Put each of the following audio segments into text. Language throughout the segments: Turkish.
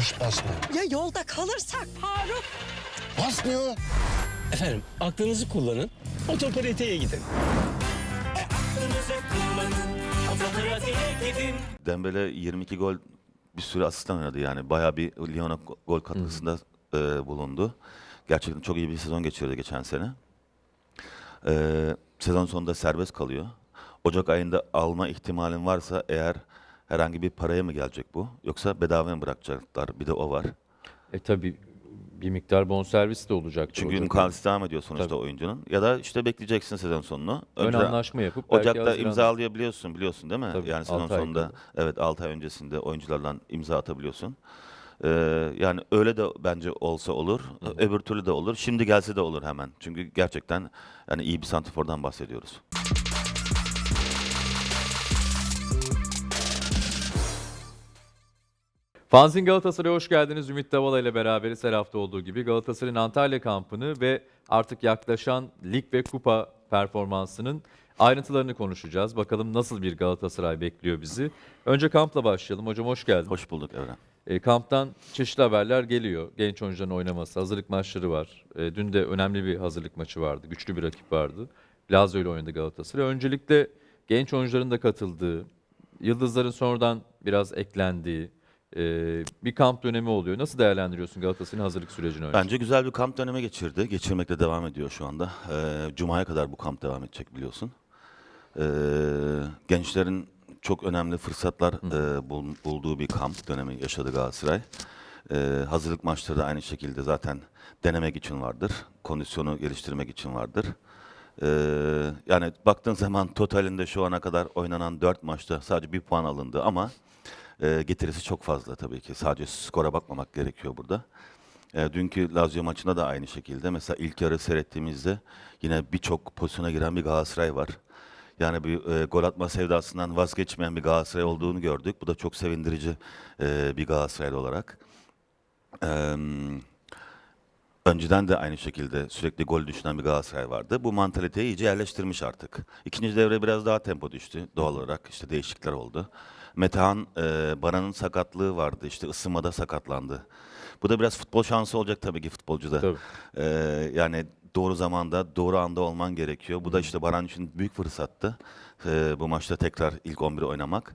Hiç basmıyor. Ya yolda kalırsak Faruk? Basmıyor. Efendim aklınızı kullanın. Otopratiğe gidin. Dembele 22 gol bir sürü asistan oynadı yani. Bayağı bir Lyon'a go- gol katkısında e, bulundu. Gerçekten çok iyi bir sezon geçirdi geçen sene. E, sezon sonunda serbest kalıyor. Ocak ayında alma ihtimalin varsa eğer herhangi bir paraya mı gelecek bu? Yoksa bedavaya mı bırakacaklar? Bir de o var. E tabii bir miktar bonservis de olacak. Çünkü mukavelesi devam ediyor sonuçta Tabii. oyuncunun. Ya da işte bekleyeceksin sezon sonunu. Ön Önce- anlaşma yapıp belki Ocak'ta Haziran'da- imzalayabiliyorsun biliyorsun değil mi? Tabii, yani sezon altı ay sonunda evet 6 ay öncesinde oyuncularla imza atabiliyorsun. Ee, yani öyle de bence olsa olur. Öbür türlü de olur. Şimdi gelse de olur hemen. Çünkü gerçekten yani iyi bir santifordan bahsediyoruz. Fanzin Galatasaray'a hoş geldiniz. Ümit Davala ile beraberiz her hafta olduğu gibi. Galatasaray'ın Antalya kampını ve artık yaklaşan lig ve kupa performansının ayrıntılarını konuşacağız. Bakalım nasıl bir Galatasaray bekliyor bizi. Önce kampla başlayalım. Hocam hoş geldin. Hoş bulduk Evren. E, kamptan çeşitli haberler geliyor. Genç oyuncuların oynaması, hazırlık maçları var. E, dün de önemli bir hazırlık maçı vardı. Güçlü bir rakip vardı. Lazio ile oynadı Galatasaray. Öncelikle genç oyuncuların da katıldığı, yıldızların sonradan biraz eklendiği e, bir kamp dönemi oluyor. Nasıl değerlendiriyorsun Galatasaray'ın hazırlık sürecini önce? Bence güzel bir kamp dönemi geçirdi. Geçirmekte devam ediyor şu anda. Ee, Cuma'ya kadar bu kamp devam edecek biliyorsun. Ee, gençlerin çok önemli fırsatlar e, bul- bulduğu bir kamp dönemi yaşadı Galatasaray. Ee, hazırlık maçları da aynı şekilde zaten denemek için vardır. Kondisyonu geliştirmek için vardır. Ee, yani baktığın zaman totalinde şu ana kadar oynanan 4 maçta sadece bir puan alındı ama e, getirisi çok fazla tabii ki. Sadece skora bakmamak gerekiyor burada. E, dünkü Lazio maçında da aynı şekilde. Mesela ilk yarı seyrettiğimizde yine birçok pozisyona giren bir Galatasaray var. Yani bir e, gol atma sevdasından vazgeçmeyen bir Galatasaray olduğunu gördük. Bu da çok sevindirici e, bir Galatasaray olarak. Eee Önceden de aynı şekilde sürekli gol düşünen bir Galatasaray vardı. Bu mantaliteyi iyice yerleştirmiş artık. İkinci devre biraz daha tempo düştü doğal olarak. işte değişiklikler oldu. Metehan, e, Baran'ın sakatlığı vardı. İşte ısınmada sakatlandı. Bu da biraz futbol şansı olacak tabii ki futbolcuda. Tabii. E, yani doğru zamanda, doğru anda olman gerekiyor. Bu da işte Baran için büyük fırsattı. E, bu maçta tekrar ilk 11'i oynamak.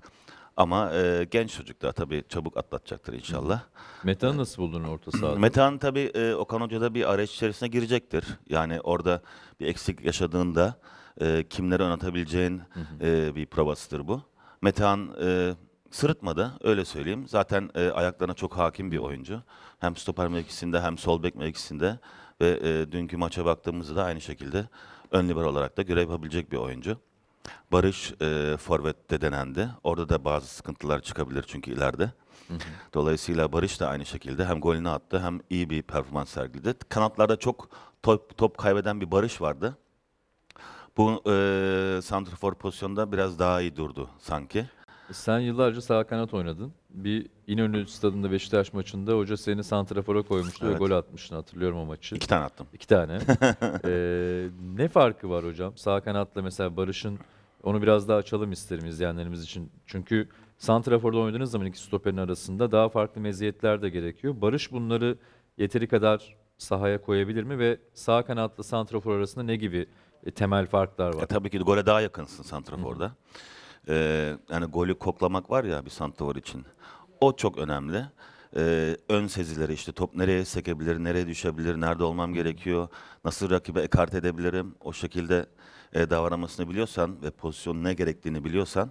Ama e, genç çocuklar tabii çabuk atlatacaktır inşallah. Metan'ı nasıl buldun orta sahada? Metehan tabii e, Okan Hoca da bir arayış içerisine girecektir. Yani orada bir eksik yaşadığında e, kimleri oynatabileceğin e, bir provasıdır bu. Metehan e, sırıtmadı öyle söyleyeyim. Zaten e, ayaklarına çok hakim bir oyuncu. Hem stoper mevkisinde hem sol bek mevkisinde ve e, dünkü maça baktığımızda da aynı şekilde ön libero olarak da görev yapabilecek bir oyuncu. Barış e, forvette denendi. Orada da bazı sıkıntılar çıkabilir çünkü ileride. Dolayısıyla Barış da aynı şekilde hem golünü attı hem iyi bir performans sergiledi. Kanatlarda çok top, top kaybeden bir Barış vardı. Bu e, santrafor pozisyonda biraz daha iyi durdu sanki. Sen yıllarca sağ kanat oynadın. Bir İnönü stadında Beşiktaş maçında hoca seni santrafora koymuştu ve Evet. gol atmıştın. Hatırlıyorum o maçı. İki tane attım. İki tane. Ee, ne farkı var hocam? Sağ kanatla mesela Barış'ın onu biraz daha açalım isterim izleyenlerimiz için. Çünkü Santrafor'da oynadığınız zaman iki stoperin arasında daha farklı meziyetler de gerekiyor. Barış bunları yeteri kadar sahaya koyabilir mi ve sağ kanatla Santrafor arasında ne gibi temel farklar E, var? tabii ki de gole daha yakınsın santraforda. E, yani golü koklamak var ya bir santrafor için. O çok önemli. E, ön sezileri işte top nereye sekebilir, nereye düşebilir, nerede olmam gerekiyor, nasıl rakibe ekart edebilirim. O şekilde e, davranmasını biliyorsan ve pozisyonun ne gerektiğini biliyorsan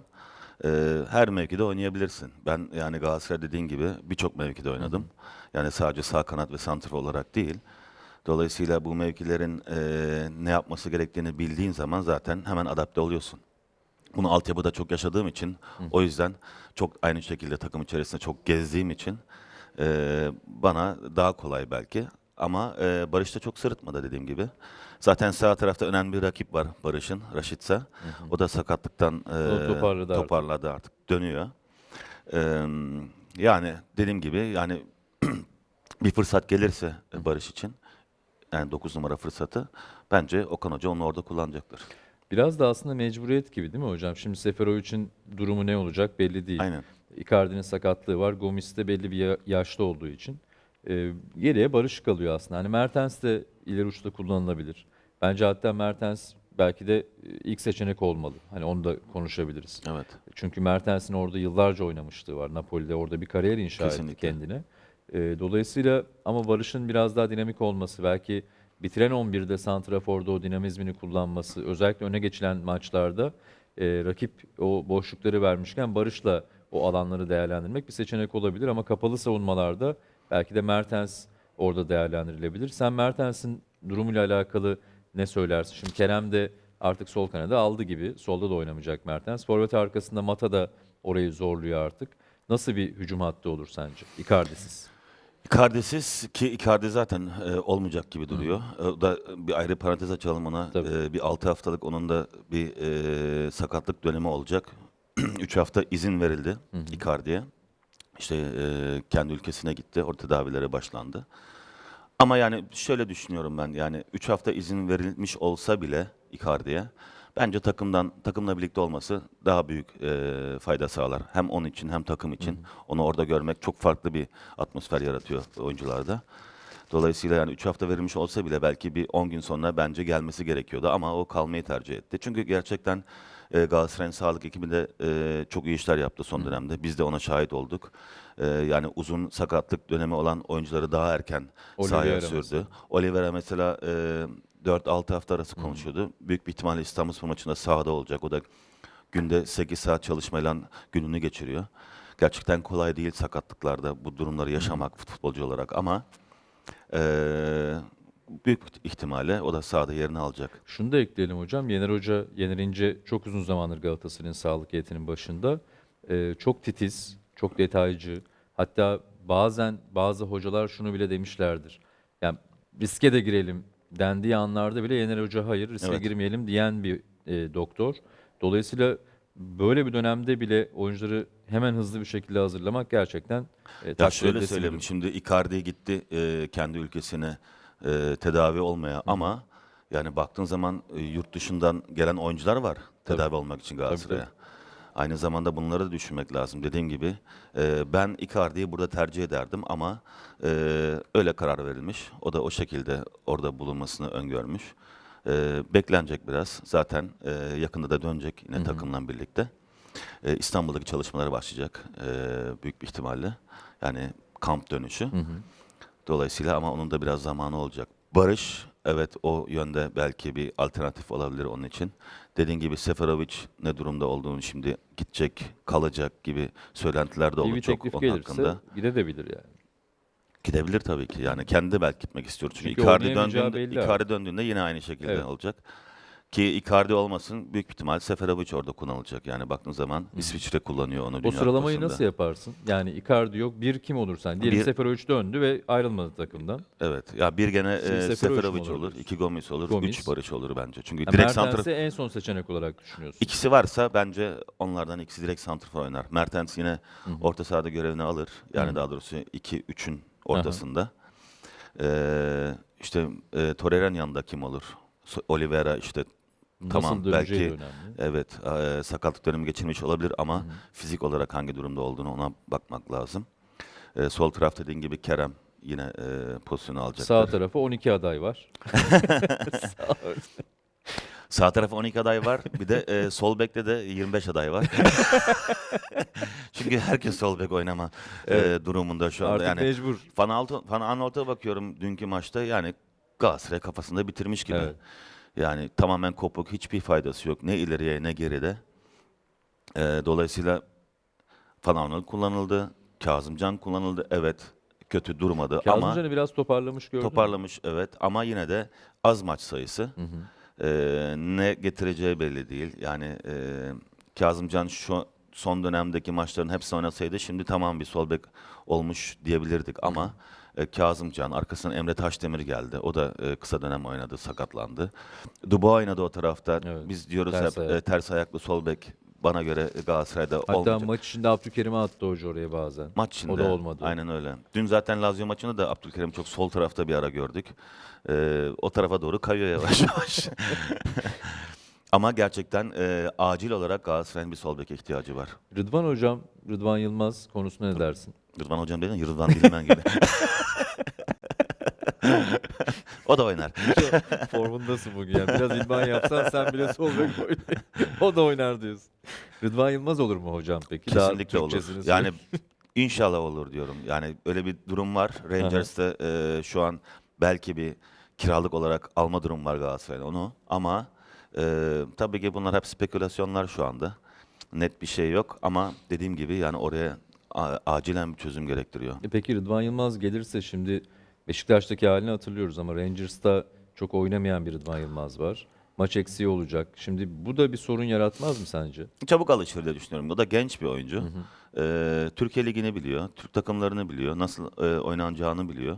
e, her mevkide oynayabilirsin. Ben yani Galatasaray dediğin gibi birçok mevkide oynadım. Yani sadece sağ kanat ve santrafor olarak değil. Dolayısıyla bu mevkilerin e, ne yapması gerektiğini bildiğin zaman zaten hemen adapte oluyorsun. Bunu altyapıda çok yaşadığım için o yüzden çok aynı şekilde takım içerisinde çok gezdiğim için e, bana daha kolay belki. Ama e, Barış da çok sırıtmadı dediğim gibi. Zaten sağ tarafta önemli bir rakip var Barış'ın, Raşitsa. O da sakatlıktan e, O toparladı artık. toparladı artık, dönüyor. E, yani dediğim gibi yani bir fırsat gelirse Barış için yani 9 numara fırsatı bence Okan Hoca onu orada kullanacaktır. Biraz da aslında mecburiyet gibi değil mi hocam? Şimdi Seferovic'in durumu ne olacak belli değil. Aynen. Icardi'nin sakatlığı var. Gomis de belli bir ya- yaşta olduğu için. E, geriye Barış kalıyor aslında. Hani Mertens de ileri uçta kullanılabilir. Bence hatta Mertens belki de e, ilk seçenek olmalı. Hani onu da konuşabiliriz. Evet. Çünkü Mertens'in orada yıllarca oynamışlığı var. Napoli'de orada bir kariyer inşa etti Kesinlikle. kendine. Ee, dolayısıyla ama Barış'ın biraz daha dinamik olması, belki bitiren 11'de Santrafor'da o dinamizmini kullanması, özellikle öne geçilen maçlarda e, rakip o boşlukları vermişken Barış'la o alanları değerlendirmek bir seçenek olabilir ama kapalı savunmalarda belki de Mertens orada değerlendirilebilir. Sen Mertens'in durumuyla alakalı ne söylersin? Şimdi Kerem de artık sol kanada aldı gibi. Solda da oynamayacak Mertens. Forvet arkasında Mata da orayı zorluyor artık. Nasıl bir hücum hattı olur sence? Icardi'siz. Icardi'siz ki Icardi zaten e, olmayacak gibi duruyor. E, O da bir ayrı parantez açalım ona. Tabii. E, bir 6 haftalık onun da bir e, sakatlık dönemi olacak. 3 hafta izin verildi Icardi'ye. İşte e, kendi ülkesine gitti. Orada tedavilere başlandı. Ama yani şöyle düşünüyorum ben. Yani 3 hafta izin verilmiş olsa bile Icardi'ye bence takımdan takımla birlikte olması daha büyük e, fayda sağlar. Hem onun için hem takım için. Onu orada görmek çok farklı bir atmosfer yaratıyor oyuncularda. Dolayısıyla yani 3 hafta verilmiş olsa bile belki bir 10 gün sonra bence gelmesi gerekiyordu ama o kalmayı tercih etti. Çünkü gerçekten e, Galatasaray'ın sağlık ekibi de e, çok iyi işler yaptı son dönemde. Biz de ona şahit olduk. E, yani uzun sakatlık dönemi olan oyuncuları daha erken sahaya Oliveira sürdü. mesela. Oliveira mesela e, 4-6 hafta arası konuşuyordu. Büyük bir ihtimalle İstanbul maçında sahada olacak. O da günde 8 saat çalışmayla gününü geçiriyor. Gerçekten kolay değil sakatlıklarda bu durumları yaşamak futbolcu olarak ama e, büyük ihtimalle o da sahada yerini alacak. Şunu da ekleyelim hocam. Yener Hoca, Yener İnce çok uzun zamandır Galatasaray'ın sağlık heyetinin başında. Ee, çok titiz, çok detaycı. Hatta bazen bazı hocalar şunu bile demişlerdir. Yani riske de girelim dendiği anlarda bile Yener Hoca hayır riske Evet. girmeyelim diyen bir e, doktor. Dolayısıyla böyle bir dönemde bile oyuncuları hemen hızlı bir şekilde hazırlamak gerçekten e, Ya takdir şöyle edilesi bir söyleyeyim. durum. Şimdi Icardi gitti e, kendi ülkesine e, tedavi olmaya ama yani baktığın zaman e, yurt dışından gelen oyuncular var tedavi olmak için Galatasaray'a. Aynı zamanda bunları da düşünmek lazım. Dediğim gibi e, ben Icardi'yi burada tercih ederdim ama e, öyle karar verilmiş. O da o şekilde orada bulunmasını öngörmüş. E, beklenecek biraz. Zaten e, yakında da dönecek yine takımla birlikte. E, İstanbul'daki çalışmaları başlayacak e, büyük bir ihtimalle. Yani kamp dönüşü. Dolayısıyla ama onun da biraz zamanı olacak. Barış evet o yönde belki bir alternatif olabilir onun için. Dediğin gibi Seferovic ne durumda olduğunu şimdi gidecek, kalacak gibi söylentiler de İyi bir çok teklif onun gelirse hakkında. gidebilir yani. Gidebilir tabii ki. Yani kendi de belki gitmek istiyor. Çünkü, Çünkü Icardi oynayamayacağı döndüğünde, belli Icardi döndüğünde yine aynı şekilde Evet. olacak. Ki Icardi olmasın büyük bir ihtimal Seferovic orada kullanılacak. Yani baktığın zaman İsviçre kullanıyor onu O Dünya sıralamayı Kupası'nda. nasıl yaparsın? Yani Icardi yok, bir kim olursan. Diyelim Bir- Seferovic döndü ve ayrılmadı takımdan. Evet. Ya bir gene Şimdi e, Seferovic mi Seferovic olur olur, iki Gomis olur, Gomis. üç Barış olur bence. Çünkü Yani direkt santrafor Mertens'i en son seçenek olarak düşünüyorsun. ikisi varsa bence onlardan ikisi direkt santrafor oynar. Mertens yine orta sahada görevini alır. Yani daha doğrusu 2 3'ün ortasında. Ee, işte e, Torreira'nın yanında kim olur? So- Oliveira işte tamam Nasıl döneceği de belki önemli. evet e, sakatlık dönemi geçirmiş olabilir ama fizik olarak hangi durumda olduğunu ona bakmak lazım. E, sol tarafta dediğin gibi Kerem yine e, pozisyonu alacaktır. Sağ tarafa 12 aday var. Sağ tarafa 12 aday var. Bir de e, sol bekte de 25 aday var. Çünkü herkes sol bek oynama e, durumunda şu anda. Artık yani mecbur. Van, Alto, Van Aanholt'a bakıyorum dünkü maçta yani Galatasaray kafasında bitirmiş gibi. Evet. Yani tamamen kopuk, hiçbir faydası yok. Ne ileriye ne geride. E, dolayısıyla Van Aanholt kullanıldı. Kazımcan kullanıldı. Evet kötü durmadı ama Kazımcan'ı biraz toparlamış gördün mü? toparlamış evet ama yine de az maç sayısı. Ee, ne getireceği belli değil. Yani e, Kazımcan şu son dönemdeki maçların hepsi oynasaydı şimdi tamam bir sol bek olmuş diyebilirdik ama e, Kazımcan arkasından Emre Taşdemir geldi. O da e, kısa dönem oynadı, sakatlandı. Dubois oynadı o tarafta. Evet, Biz diyoruz ters hep ayak. e, ters ayaklı sol bek bana göre Galatasaray'da Hatta olmayacak. maç içinde Abdülkerim'i attı hoca oraya bazen. Maç içinde. O da olmadı. Aynen öyle. Dün zaten Lazio maçında da Abdülkerim çok sol tarafta bir ara gördük. Ee, o tarafa doğru kayıyor yavaş yavaş. Ama gerçekten e, acil olarak Galatasaray'ın bir sol beke ihtiyacı var. Rıdvan Hocam, Rıdvan Yılmaz konusuna ne dersin? Rıdvan hocam dedin ya, Rıdvan Dilmen gibi. o da oynar. Formundasın bugün yani. Biraz idman yapsan sen bile sol bek o da oynar diyorsun. Rıdvan Yılmaz olur mu hocam peki? Daha Kesinlikle olur. Türkçesini Yani inşallah olur diyorum. Yani öyle bir durum var. Rangers'te e, şu an belki bir kiralık olarak alma durum var Galatasaray'ın onu. Ama e, tabii ki bunlar hep spekülasyonlar şu anda. Net bir şey yok ama dediğim gibi yani oraya a- acilen bir çözüm gerektiriyor. E peki Rıdvan Yılmaz gelirse şimdi Beşiktaş'taki halini hatırlıyoruz ama Rangers'ta çok oynamayan bir Rıdvan Yılmaz var. Maç eksiği olacak. Şimdi bu da bir sorun yaratmaz mı sence? Çabuk alışır diye düşünüyorum. O da genç bir oyuncu. Ee, Türkiye Ligi'ni biliyor, Türk takımlarını biliyor, nasıl e, oynanacağını biliyor.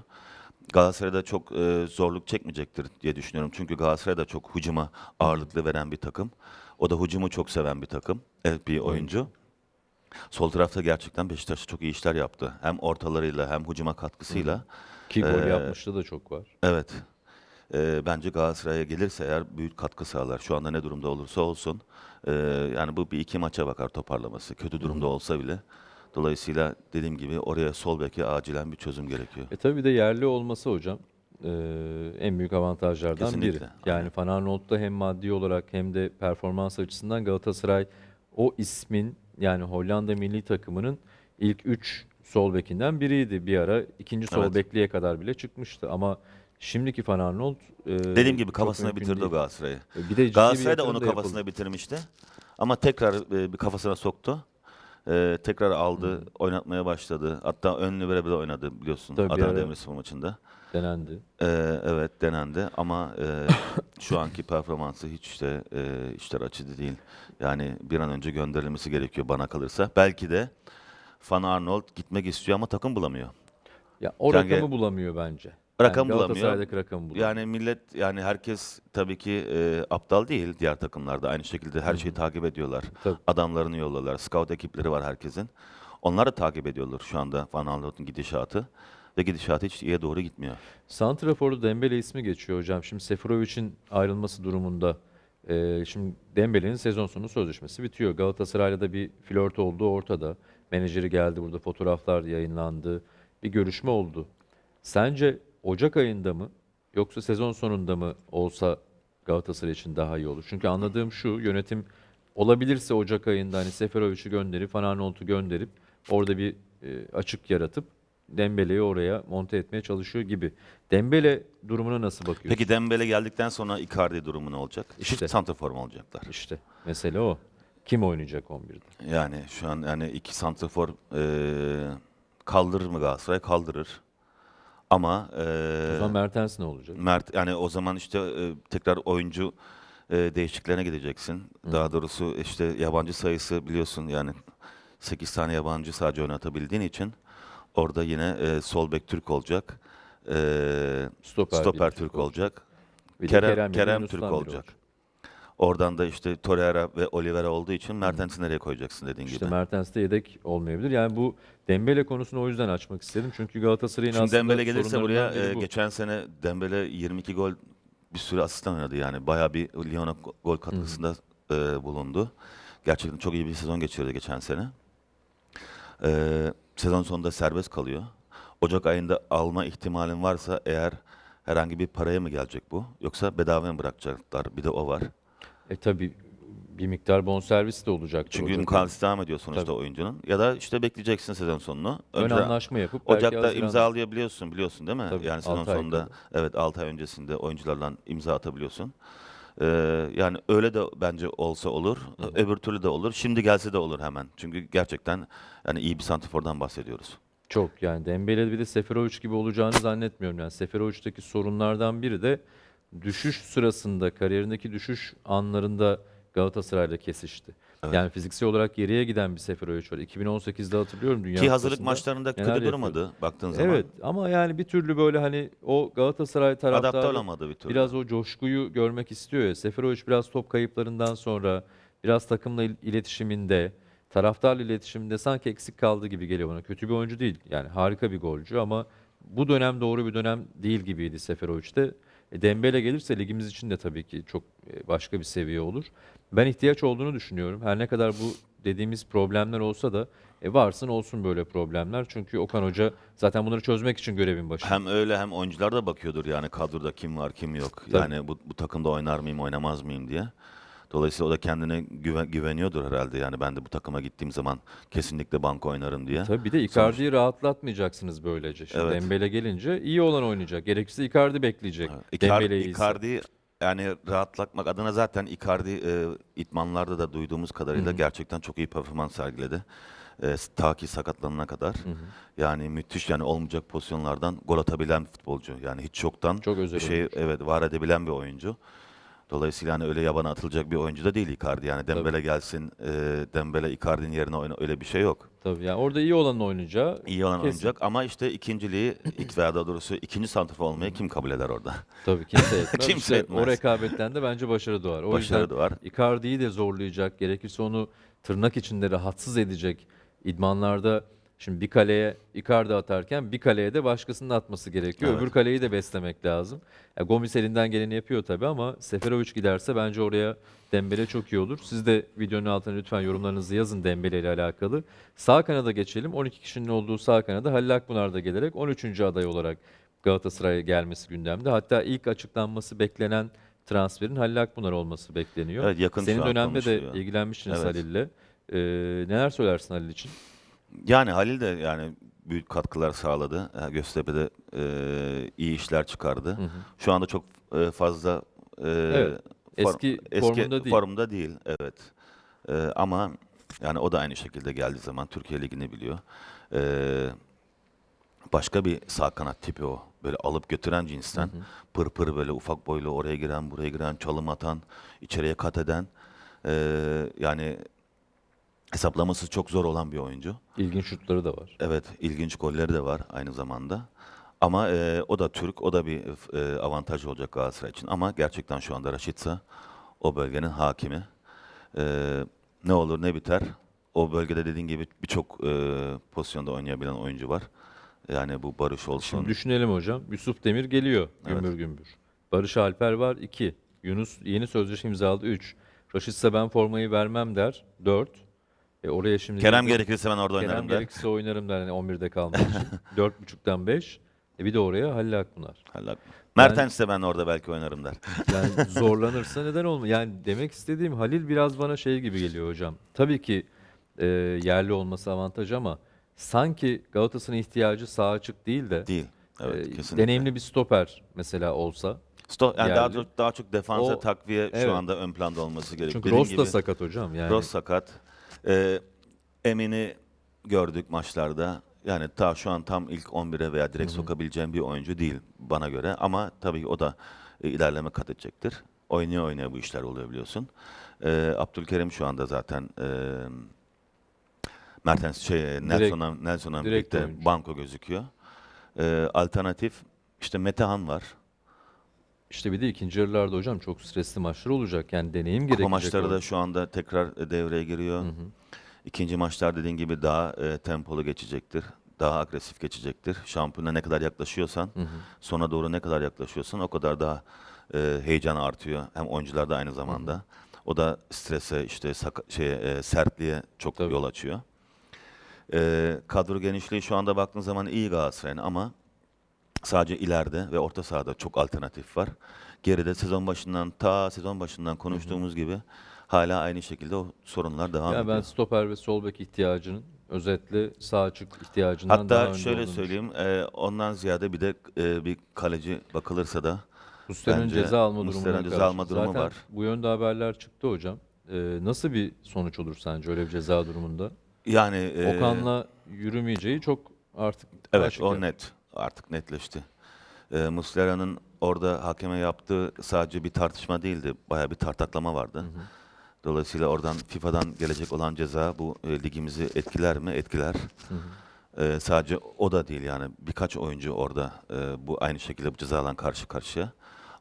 Galatasaray'da çok e, zorluk çekmeyecektir diye düşünüyorum. Çünkü Galatasaray da çok hücuma ağırlıklı veren bir takım. O da hücumu çok seven bir takım, evet, bir oyuncu. Sol tarafta gerçekten Beşiktaş çok iyi işler yaptı. Hem ortalarıyla hem hücuma katkısıyla. Ki gol Ee, yapmıştı da çok var. Evet. Ee, bence Galatasaray'a gelirse eğer büyük katkı sağlar. Şu anda ne durumda olursa olsun. Ee, yani bu bir iki maça bakar toparlaması. Kötü durumda olsa bile. Dolayısıyla dediğim gibi oraya sol beke acilen bir çözüm gerekiyor. E tabii de yerli olması hocam e, en büyük avantajlardan Kesinlikle, biri. Yani Van Aanholt'ta hem maddi olarak hem de performans açısından Galatasaray o ismin yani Hollanda milli takımının ilk 3 sol bekinden biriydi bir ara. ikinci sol Evet. bekliğe kadar bile çıkmıştı ama şimdiki Van Aanholt e, Dediğim gibi çok kafasına mümkün bitirdi o değil. Galatasaray'ı. E, Bir de ciddi bir Galatasaray da yatırım onu yapıldı. kafasına bitirmişti. Ama tekrar e, bir kafasına soktu. Ee, tekrar aldı, oynatmaya başladı. Hatta ön libero bile oynadı biliyorsun Tabii, bir Adana ara. Demirspor maçında. Denendi. Ee, evet denendi ama e, şu anki performansı hiç de e, işler açıcı değil. Yani bir an önce gönderilmesi gerekiyor bana kalırsa. Belki de Van Arnold gitmek istiyor ama takım bulamıyor. Ya o Yani- rakamı bulamıyor bence. Rakam yani bulamıyor. Galatasaray'daki rakamı bulamıyor. Yani millet yani herkes tabii ki e, aptal değil diğer takımlarda. Aynı şekilde her şeyi takip ediyorlar. Tabii. Adamlarını yollarlar. Scout ekipleri var herkesin. Onlar da takip ediyorlar şu anda Van Arnold'un gidişatı. Ve gidişatı hiç iyiye doğru gitmiyor. Santrafor'da Dembele ismi geçiyor hocam. Şimdi Seferovic'in ayrılması durumunda e, şimdi Dembele'nin sezon sonu sözleşmesi bitiyor. Galatasaray'la da bir flört olduğu ortada. Menajeri geldi burada fotoğraflar yayınlandı. Bir görüşme oldu. Sence Ocak ayında mı yoksa sezon sonunda mı olsa Galatasaray için daha iyi olur? Çünkü anladığım şu yönetim olabilirse Ocak ayında hani Seferovic'i gönderip Van Aanholt'u gönderip orada bir e, açık yaratıp Dembele'yi oraya monte etmeye çalışıyor gibi. Dembele durumuna nasıl bakıyorsun? Peki Dembele geldikten sonra Icardi durumu ne olacak? İşte. Çift santrafor mu olacaklar? İşte mesele o. Kim oynayacak 11'de? Yani şu an yani iki santrafor eee kaldırır mı Galatasaray? Kaldırır. Ama O eee zaman Mertens ne olacak? Mert yani o zaman işte e, tekrar oyuncu e, değişikliklerine gideceksin. Daha doğrusu işte yabancı sayısı biliyorsun yani 8 tane yabancı sadece oynatabildiğin için orada yine e, sol bek Türk olacak. E, Stoper, stoper, bir Türk olacak. De Kerem, Kerem, Yunus'tan Türk olacak. Oradan da işte Torreira ve Oliveira olduğu için Mertens'i nereye koyacaksın dediğin İşte gibi. Mertens de yedek olmayabilir. Yani bu Dembele konusunu o yüzden açmak istedim. Çünkü Galatasaray'ın Şimdi aslında Dembele gelirse buraya e, geçen sene Dembele 22 gol bir sürü asistan oynadı yani. Bayağı bir Lyon'a go- gol katkısında e, bulundu. Gerçekten çok iyi bir sezon geçirdi geçen sene. E, sezon sonunda serbest kalıyor. Ocak ayında alma ihtimalin varsa eğer herhangi bir paraya mı gelecek bu? Yoksa bedavaya mı bırakacaklar? Bir de o var. E tabi bir miktar bonservis de olacak. Çünkü imkansız devam ediyor sonuçta Tabii. oyuncunun. Ya da işte bekleyeceksin sezon sonunu. Ön Önce- anlaşma yapıp belki Ocak'ta Haziran- imzalayabiliyorsun biliyorsun değil mi? Tabii, yani sezon altı ay sonunda kadar. evet 6 ay öncesinde oyuncularla imza atabiliyorsun. Ee, yani öyle de bence olsa olur. Öbür türlü de olur. Şimdi gelse de olur hemen. Çünkü gerçekten yani iyi bir santifordan bahsediyoruz. Çok yani Dembele bir de Seferovic gibi olacağını zannetmiyorum. Yani Seferovic'teki sorunlardan biri de düşüş sırasında, kariyerindeki düşüş anlarında Galatasaray'la kesişti. Yani fiziksel olarak geriye giden bir Seferovic var. 2018'de hatırlıyorum Dünya Ki hazırlık Kupası'nda maçlarında neler kötü yapıyordu. durmadı baktığın zaman. Evet ama yani bir türlü böyle hani o Galatasaray Adapte taraftarı olamadı bir türlü. biraz o coşkuyu görmek istiyor ya. Seferovic biraz top kayıplarından sonra biraz takımla il- iletişiminde, taraftarla iletişiminde sanki eksik kaldı gibi geliyor bana. Kötü bir oyuncu değil. Yani harika bir golcü ama bu dönem doğru bir dönem değil gibiydi Seferovic'te. E, Dembele gelirse ligimiz için de tabii ki çok e, başka bir seviye olur. Ben ihtiyaç olduğunu düşünüyorum. Her ne kadar bu dediğimiz problemler olsa da e, varsın olsun böyle problemler. Çünkü Okan Hoca zaten bunları çözmek için görevin başında. Hem öyle hem oyuncular da bakıyordur yani kadroda kim var kim yok. Tabii. Yani bu, bu takımda oynar mıyım oynamaz mıyım diye. Dolayısıyla o da kendine güven, güveniyordur herhalde. Yani ben de bu takıma gittiğim zaman kesinlikle banka oynarım diye. Tabii bir de Icardi'yi rahatlatmayacaksınız böylece. Şimdi Evet. Dembele gelince iyi olan oynayacak. Gerekirse Icardi bekleyecek. Icardi, Dembele'yi ise. Icardi yani rahatlatmak adına zaten Icardi e, itmanlarda da duyduğumuz kadarıyla gerçekten çok iyi performans sergiledi. E, ta ki sakatlanana kadar. Yani müthiş yani olmayacak pozisyonlardan gol atabilen bir futbolcu. Yani hiç yoktan Çok özel bir şey evet var edebilen bir oyuncu. Dolayısıyla hani öyle yabana atılacak bir oyuncu da değil Icardi. Yani Dembele gelsin, e, Dembele Icardi'nin yerine oyna öyle bir şey yok. Tabii yani orada iyi olanın oynayacağı İyi olan kesin. oynayacak ama işte ikinciliği ilk veya daha doğrusu ikinci santrafor olmayı kim kabul eder orada? Tabii kimse etmez. Kimse İşte etmez. O rekabetten de bence başarı doğar. O Başarı yüzden doğar. Icardi'yi de zorlayacak. Gerekirse onu tırnak içinde rahatsız edecek idmanlarda Şimdi bir kaleye Icardi atarken bir kaleye de başkasının atması gerekiyor. Evet. Öbür kaleyi de beslemek lazım. Ya Gomis elinden geleni yapıyor tabii ama Seferovic giderse bence oraya Dembele çok iyi olur. Siz de videonun altına lütfen yorumlarınızı yazın Dembele ile alakalı. Sağ kanada geçelim. 12 kişinin olduğu sağ kanada Halil Akpınar da gelerek 13. aday olarak Galatasaray'a gelmesi gündemde. Hatta ilk açıklanması beklenen transferin Halil Akpınar olması bekleniyor. Evet, yakın Senin dönemde de konuşuluyor. ilgilenmiştiniz Evet. Halil'le. Ee, neler söylersin Halil için? Yani Halil de yani büyük katkılar sağladı. Yani Göztepe'de e, iyi işler çıkardı. Şu anda çok e, fazla e, Evet, eski formunda değil. formda değil. Evet. E, ama yani o da aynı şekilde geldiği zaman Türkiye Ligi'ni biliyor. E, başka bir sağ kanat tipi o. Böyle alıp götüren cinsten. Pır pır böyle ufak boylu oraya giren, buraya giren, çalım atan, içeriye kat eden. e, yani hesaplaması çok zor olan bir oyuncu. İlginç şutları da var. Evet, ilginç golleri de var aynı zamanda. Ama e, o da Türk, o da bir e, avantaj olacak Galatasaray için. Ama gerçekten şu anda Raşitsa o bölgenin hakimi. E, ne olur ne biter. O bölgede dediğin gibi birçok e, pozisyonda oynayabilen oyuncu var. Yani bu Barış olsun. Şimdi düşünelim hocam. Yusuf Demir geliyor Evet. gümbür gümbür. Barış Alper var 2. Yunus yeni sözleşme imzaladı 3. Raşitse ben formayı vermem der 4. E oraya şimdi Kerem gerekirse ben orada Kerem oynarım der. gerekirse oynarım der hani 11'de kalmak için. 4.5'tan 5. E bir de oraya Halil Akpınar. Halil- Mertens de ben orada belki oynarım der. Yani zorlanırsa neden olma? Yani demek istediğim Halil biraz bana şey gibi geliyor hocam. Tabii ki e, yerli olması avantaj ama sanki Galatasaray'ın ihtiyacı sağ açık değil de Değil. Evet, e, kesinlikle. deneyimli bir stoper mesela olsa. Sto- yani daha yerli. çok, daha çok defansa O- takviye evet. şu anda ön planda olması gerekiyor. Çünkü Dediğin Ross da gibi- sakat hocam. Yani Ross sakat. Ee, Emin'i gördük maçlarda. Yani ta şu an tam ilk 11'e veya direkt sokabileceğim bir oyuncu değil bana göre. Ama tabii o da e, ilerleme kat edecektir. Oynaya oynaya bu işler oluyor biliyorsun. Ee, Abdülkerim şu anda zaten e, Mertens şey Nelson'la Nelson'la direkt birlikte oyuncu. banko gözüküyor. Ee, alternatif işte Metehan var. İşte bir de ikinci yarılarda hocam çok stresli maçlar olacak. Yani deneyim Kupa gerekecek. maçları da şu anda tekrar e, devreye giriyor. İkinci maçlar dediğin gibi daha e, tempolu geçecektir. Daha agresif geçecektir. Şampiyona ne kadar yaklaşıyorsan, sona doğru ne kadar yaklaşıyorsan o kadar daha e, heyecan artıyor. Hem oyuncularda aynı zamanda. O da strese, işte şey, e, sertliğe çok Tabii. yol açıyor. E, kadro genişliği şu anda baktığın zaman iyi Galatasaray'ın ama sadece ileride ve orta sahada çok alternatif var. Geride sezon başından ta sezon başından konuştuğumuz gibi hala aynı şekilde o sorunlar devam Ya ediyor. ben stoper ve sol bek ihtiyacının özetle sağ açık ihtiyacından daha Hatta önde şöyle olduğunu söyleyeyim, e, ondan ziyade bir de e, bir kaleci bakılırsa da Muslera'nın Bence ceza alma Muslera'nın durumuna ceza karşı. alma durumu Zaten var. bu yönde haberler çıktı hocam. Ee, nasıl bir sonuç olur sence öyle bir ceza durumunda? yani e, Okan'la yürümeyeceği çok artık evet aşikar. o net artık netleşti. E, Muslera'nın orada hakeme yaptığı sadece bir tartışma değildi, bayağı bir tartaklama vardı. Dolayısıyla oradan FIFA'dan gelecek olan ceza bu e, ligimizi etkiler mi? Etkiler. E, sadece o da değil yani birkaç oyuncu orada e, bu aynı şekilde bu cezalan karşı karşıya.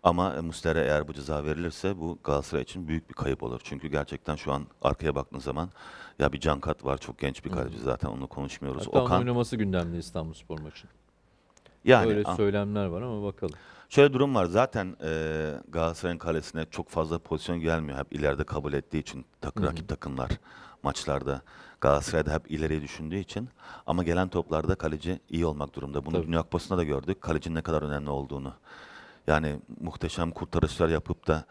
Ama e, Muslera eğer bu ceza verilirse bu Galatasaray için büyük bir kayıp olur. Çünkü gerçekten şu an arkaya baktığın zaman ya bir Cankat var çok genç bir kaleci zaten onu konuşmuyoruz. Hatta Okan oynaması gündemde İstanbulspor maçı. Yani Öyle ah, söylemler var ama bakalım. şöyle durum var. Zaten e, Galatasaray'ın kalesine çok fazla pozisyon gelmiyor. Hep ileride kabul ettiği için tak, rakip takımlar maçlarda. Galatasaray'da hep ileriye düşündüğü için. Ama gelen toplarda kaleci iyi olmak durumda. Bunu Tabii. Dünya Kupası'nda da gördük. Kalecinin ne kadar önemli olduğunu. Yani muhteşem kurtarışlar yapıp da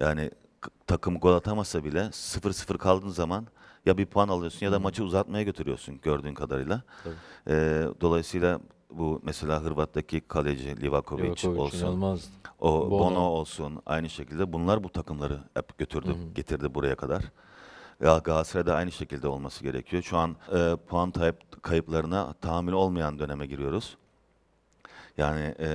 yani k- takım gol atamasa bile 0-0 kaldığın zaman ya bir puan alıyorsun ya da maçı uzatmaya götürüyorsun gördüğün kadarıyla. Tabii. Ee, dolayısıyla bu mesela Hırvat'taki kaleci Livakovic, Livakovic olsun, inanılmaz. o Bono. Bono. olsun aynı şekilde bunlar bu takımları hep götürdü, getirdi buraya kadar. Ya Galatasaray'da aynı şekilde olması gerekiyor. Şu an e, puan kayıp, kayıplarına tahammül olmayan döneme giriyoruz. Yani e,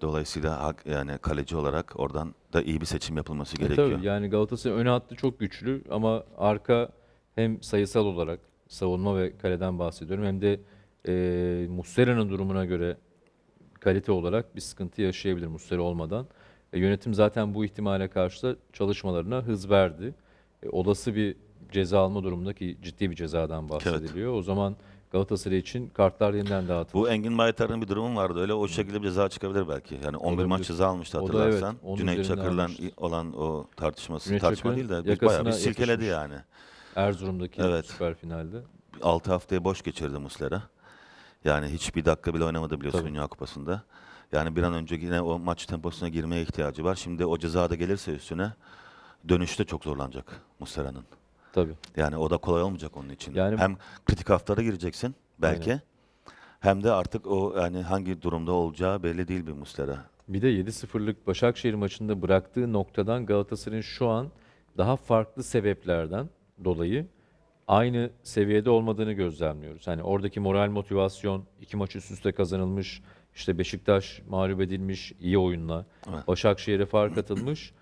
dolayısıyla hak, yani kaleci olarak oradan da iyi bir seçim yapılması E gerekiyor. tabii yani Galatasaray ön hattı çok güçlü ama arka hem sayısal olarak savunma ve kaleden bahsediyorum hem de e, Muslera'nın durumuna göre kalite olarak bir sıkıntı yaşayabilir Muslera olmadan. E, yönetim zaten bu ihtimale karşı da çalışmalarına hız verdi. E, olası bir ceza alma durumunda ki ciddi bir cezadan bahsediliyor. O zaman Galatasaray için kartlar yeniden dağıtılır. Bu Engin Baytar'ın bir durumu vardı öyle o şekilde bir ceza çıkabilir belki. Yani 11 maç ceza almıştı O da evet, hatırlarsan. Cüneyt Çakır'la olan o tartışması Cüneyt tartışma değil de bir- bayağı bir silkeledi yapışmış. yani. Erzurum'daki Evet. süper finalde. 6 haftayı boş geçirdi Muslera. Yani hiçbir dakika bile oynamadı biliyorsun Tabii. Dünya Kupası'nda. Yani bir an önce yine o maç temposuna girmeye ihtiyacı var. Şimdi o ceza da gelirse üstüne dönüşte çok zorlanacak Muslera'nın. Tabii. Yani o da kolay olmayacak onun için. Yani- hem kritik haftada gireceksin belki. Hem de artık o yani hangi durumda olacağı belli değil bir Muslera. Bir de 7-0'lık Başakşehir maçında bıraktığı noktadan Galatasaray'ın şu an daha farklı sebeplerden dolayı aynı seviyede olmadığını gözlemliyoruz. Hani oradaki moral motivasyon, iki maç üst üste kazanılmış, işte Beşiktaş mağlup edilmiş iyi oyunla, Evet. Başakşehir'e fark atılmış,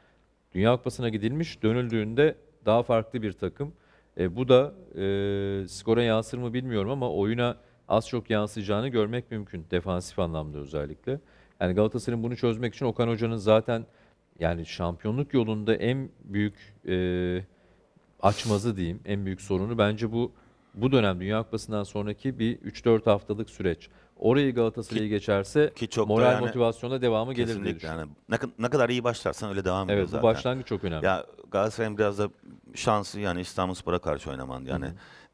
Dünya Kupası'na gidilmiş, dönüldüğünde daha farklı bir takım. E, bu da e, skora yansır mı bilmiyorum ama oyuna az çok yansıyacağını görmek mümkün. Defansif anlamda özellikle. Yani Galatasaray'ın bunu çözmek için Okan Hoca'nın zaten yani şampiyonluk yolunda en büyük e, açmazı diyeyim, en büyük sorunu bence bu bu dönem Dünya Kupası'ndan sonraki bir 3-4 haftalık süreç. Orayı Galatasaray'ı geçerse ki çok moral yani motivasyonla devamı gelir diye yani ne, ne kadar iyi başlarsan öyle devam ediyor Evet bu zaten. başlangıç çok önemli. Ya Galatasaray'ın biraz da şansı yani İstanbulspor'a karşı oynaman yani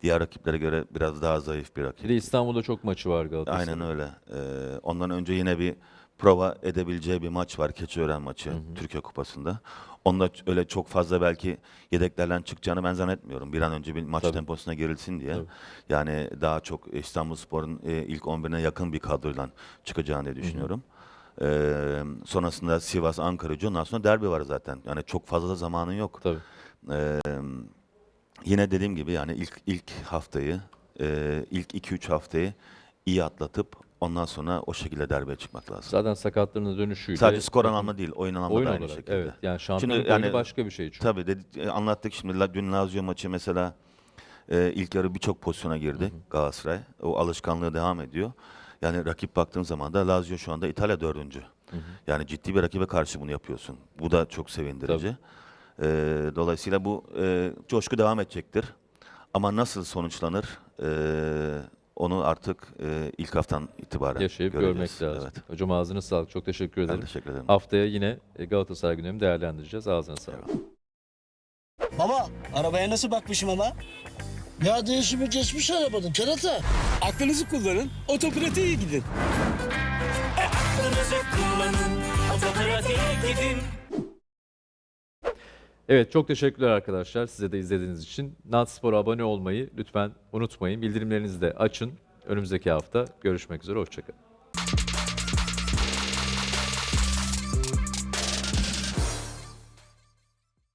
diğer rakiplere göre biraz daha zayıf bir rakip. Bir de İstanbul'da çok maçı var Galatasaray'ın. Aynen öyle. Ee, ondan önce yine bir prova edebileceği bir maç var Keçiören maçı Türkiye Kupası'nda. Onda öyle çok fazla belki yedeklerden çıkacağını ben zannetmiyorum. Bir an önce bir maç Tabii. temposuna girilsin diye. Tabii. Yani daha çok İstanbulspor'un e, ilk 11'ine yakın bir kadroyla çıkacağını diye düşünüyorum. Ee, sonrasında Sivas, Ankara gücü, ondan sonra derbi var zaten. Yani çok fazla da zamanın yok. Tabii. Ee, yine dediğim gibi yani ilk ilk haftayı, e, ilk 2-3 haftayı iyi atlatıp ondan sonra o şekilde derbeye çıkmak lazım. Zaten sakatlarına dönüşüyle. Sadece skor anlamda değil, oyun anlamda Oyun da aynı olarak şekilde. evet. Yani şampiyonluk yani- oyunu başka bir şey çünkü. Tabii dedi, e, anlattık şimdi dün Lazio maçı mesela e, ilk yarı birçok pozisyona girdi Galatasaray. O alışkanlığı devam ediyor. Yani rakip baktığın zaman da Lazio şu anda İtalya dördüncü. Yani ciddi bir rakibe karşı bunu yapıyorsun. Bu da çok sevindirici. E, dolayısıyla bu e, coşku devam edecektir. Ama nasıl sonuçlanır e, onu artık e, ilk haftan itibaren Yaşayıp göreceğiz. görmek lazım. Evet. Hocam ağzına sağlık. Çok teşekkür Ben ederim. teşekkür ederim. Haftaya yine e, Galatasaray gündemi değerlendireceğiz. Ağzına sağlık. Baba arabaya nasıl bakmışım ama? Ya değişimi geçmiş arabanın kerata. Aklınızı kullanın, otopratiğe gidin. Evet çok teşekkürler arkadaşlar size de izlediğiniz için. Natspor'a abone olmayı lütfen unutmayın. Bildirimlerinizi de açın. Önümüzdeki hafta görüşmek üzere. Hoşçakalın.